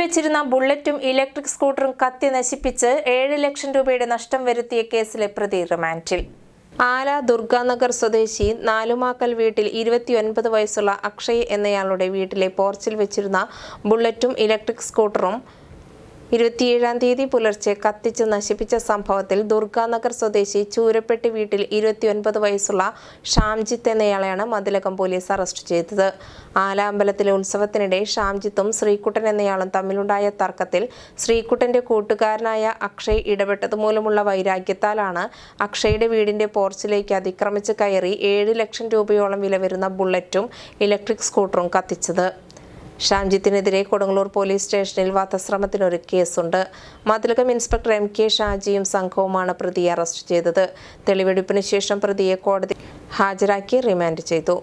വെച്ചിരുന്ന ബുള്ളറ്റും ഇലക്ട്രിക് സ്കൂട്ടറും കത്തി നശിപ്പിച്ച് ഏഴ് ലക്ഷം രൂപയുടെ നഷ്ടം വരുത്തിയ കേസിലെ പ്രതി റിമാൻഡിൽ. ആല ദുർഗാനഗർ സ്വദേശി നാലുമാക്കൽ വീട്ടിൽ ഇരുപത്തിയൊൻപത് വയസ്സുള്ള അക്ഷയ് എന്നയാളുടെ വീട്ടിലെ പോർച്ചിൽ വെച്ചിരുന്ന ബുള്ളറ്റും ഇലക്ട്രിക് സ്കൂട്ടറും ഇരുപത്തിയേഴാം തീയതി പുലർച്ചെ കത്തിച്ച് നശിപ്പിച്ച സംഭവത്തിൽ ദുർഗാനഗർ സ്വദേശി ചൂരപ്പെട്ടി വീട്ടിൽ ഇരുപത്തിയൊൻപത് വയസ്സുള്ള ഷാംജിത്ത് എന്നയാളെയാണ് മതിലകം പോലീസ് അറസ്റ്റ് ചെയ്തത്. ആലാമ്പലത്തിലെ ഉത്സവത്തിനിടെ ഷാംജിത്തും ശ്രീകുട്ടൻ എന്നയാളും തമ്മിലുണ്ടായ തർക്കത്തിൽ ശ്രീകുട്ടന്റെ കൂട്ടുകാരനായ അക്ഷയ് ഇടപെട്ടത് മൂലമുള്ള വൈരാഗ്യത്താലാണ് അക്ഷയുടെ വീടിന്റെ പോർച്ചിലേക്ക് അതിക്രമിച്ച് കയറി ഏഴ് ലക്ഷം രൂപയോളം വില വരുന്ന ബുള്ളറ്റും ഇലക്ട്രിക് സ്കൂട്ടറും കത്തിച്ചത്. ഷാംജിത്തിനെതിരെ കൊടുങ്ങല്ലൂർ പോലീസ് സ്റ്റേഷനിൽ വധശ്രമത്തിനൊരു കേസുണ്ട്. മതിലകം ഇൻസ്പെക്ടർ എം കെ ഷാജിയും സംഘവുമാണ് പ്രതിയെ അറസ്റ്റ് ചെയ്തത്. തെളിവെടുപ്പിന് ശേഷം പ്രതിയെ കോടതി ഹാജരാക്കി റിമാൻഡ് ചെയ്തു.